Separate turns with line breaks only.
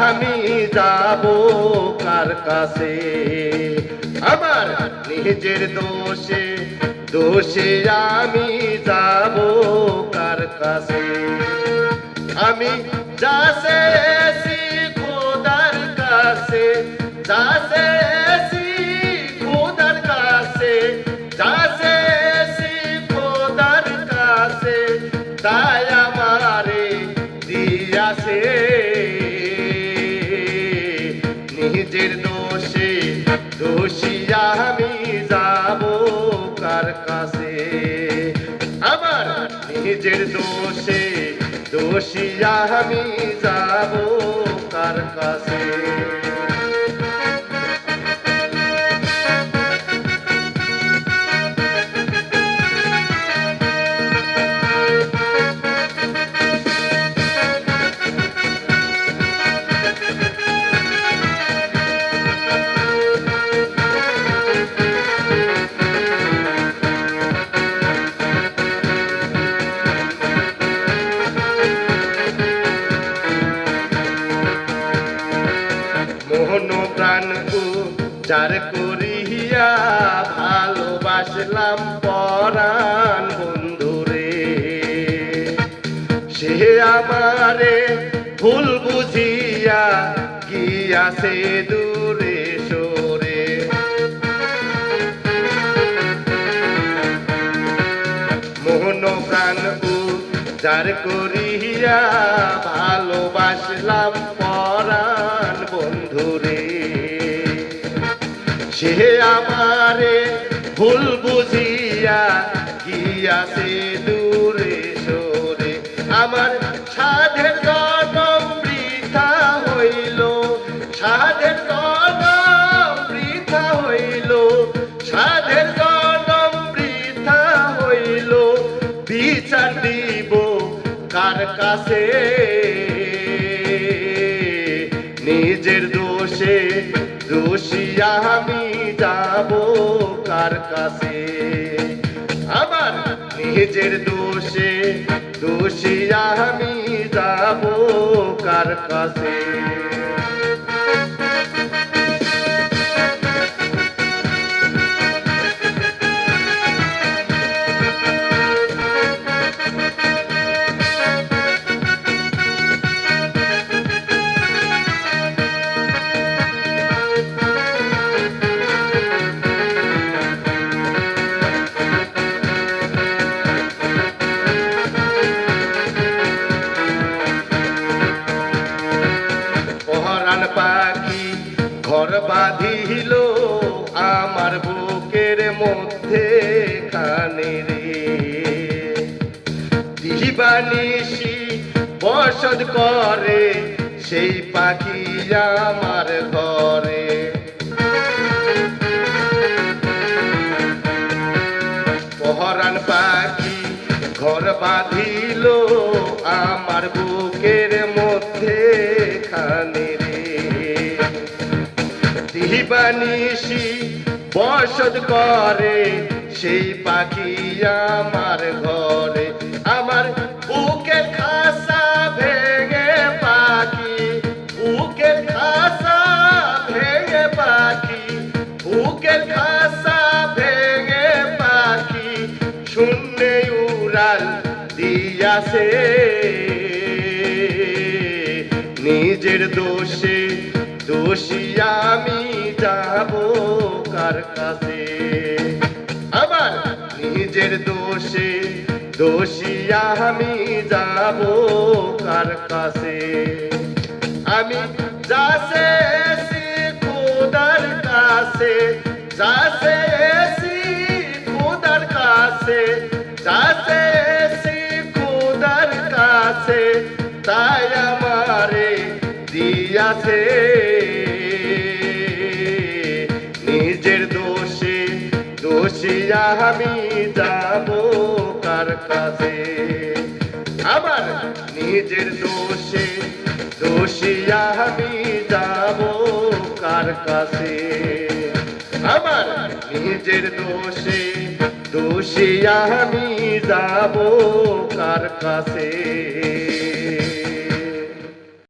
আমি যাব কার কাছে? আমার নিজের দোষে দোষে আমি যাব কার কাছে? আমি যাসে দোষী আমি যাব কার কাছে? আমার নিজের দোষে দোষী আমি যাব কার কাছে? যার করিয়া ভালোবাসলাম পরাণ বন্ধুরে। সে আমারে ভুল বুঝিয়া গিয়াছে দূরে সরে। মোহন প্রাণ যার করিয়া ভালোবাসলাম সে আমারে ভুল বুঝিয়া গিয়াছে দূরে সরে। আমার সাধের জনম বৃথা হইল, সাধের জনম বৃথা হইল, সাধের জনম বৃথা হইল। বিচার দিব কার কাছে? নিজের দোষে দোষী আমি যাব কার কাছে? আমার নিজের দোষে দোষিয়া আমি যাব কার কাছে? ঘর বাঁধিল আমার বুকের মধ্যে খানে রে। দিবানিসি বসত করে, সেই পাখি আমার ঘরে। পহরান পাখি ঘর বাঁধিল আমার বুকের মধ্যে খানে রে বসত করে, সেই পাখি আমার ঘরে। আমার বুকের খাসা ভেঙে পাখি বুকের খাসা ভেঙে পাখি বুকের খাসা ভেঙে পাখি, শূন্যে উড়াল দিয়াছে। নিজের দোষে দোষী আমি কার কাছে আমার নিজের দোষে দোষী আমি যাব কার কাছে? আমি যাসে খোদার কাছে যাসে খোদার কাছে যাসে খোদার কাছে, তাই আমারে দিয়াছে। দোষী আমি যাব কার কাছে? আমার নিজের দোষে দোষী আমি যাব কার কাছে? আমার নিজের দোষে দোষী আমি যাব কার কাছে?